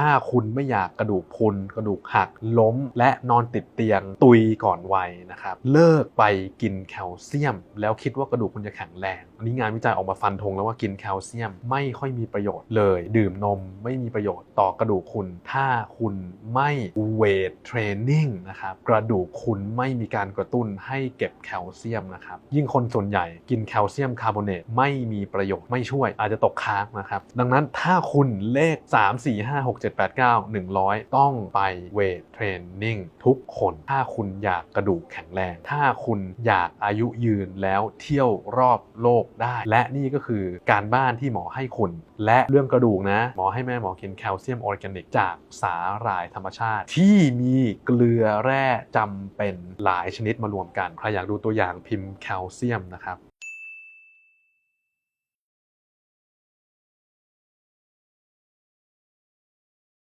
ถ้าคุณไม่อยากกระดูกพุนกระดูกหักล้ม และนอนติดเตียงตุยก่อนวัยนะครับเลิกไปกินแคลเซียม แล้วคิดว่ากระดูกคุณจะแข็งแรงอันนี้งานวิจัยออกมาฟันธงแล้วว่ากินแคลเซียมไม่ค่อยมีประโยชน์เลย ดื่มนมไม่มีประโยชน์ต่อกระดูกคุณ ถ้าคุณไม่เวทเทรนนิ่งนะครับกระดูกคุณไม่มีการกระตุ้นให้เก็บแคลเซียมนะครับยิ่งคนส่วนใหญ่กินแคลเซียมคาร์บอเนตไม่มีประโยชน์ไม่ช่วยอาจจะตกค้างนะครับดังนั้นถ้าคุณเลข 3 4 5 6 7 8 9 100 ต้องไปเวทเทรนนิ่งทุกคน ถ้าคุณอยากกระดูกแข็งแรง ถ้าคุณอยากอายุยืนแล้วเที่ยวรอบโลกได้ และนี่ก็คือการบ้านที่หมอให้คุณ และเรื่องกระดูกนะ หมอให้แม่หมอกินแคลเซียมออร์แกนิกจากสาหร่ายธรรมชาติ ที่มีเกลือแร่จำเป็นหลายชนิดมารวมกัน ใครอยากดูตัวอย่างพิมพ์แคลเซียมนะครับ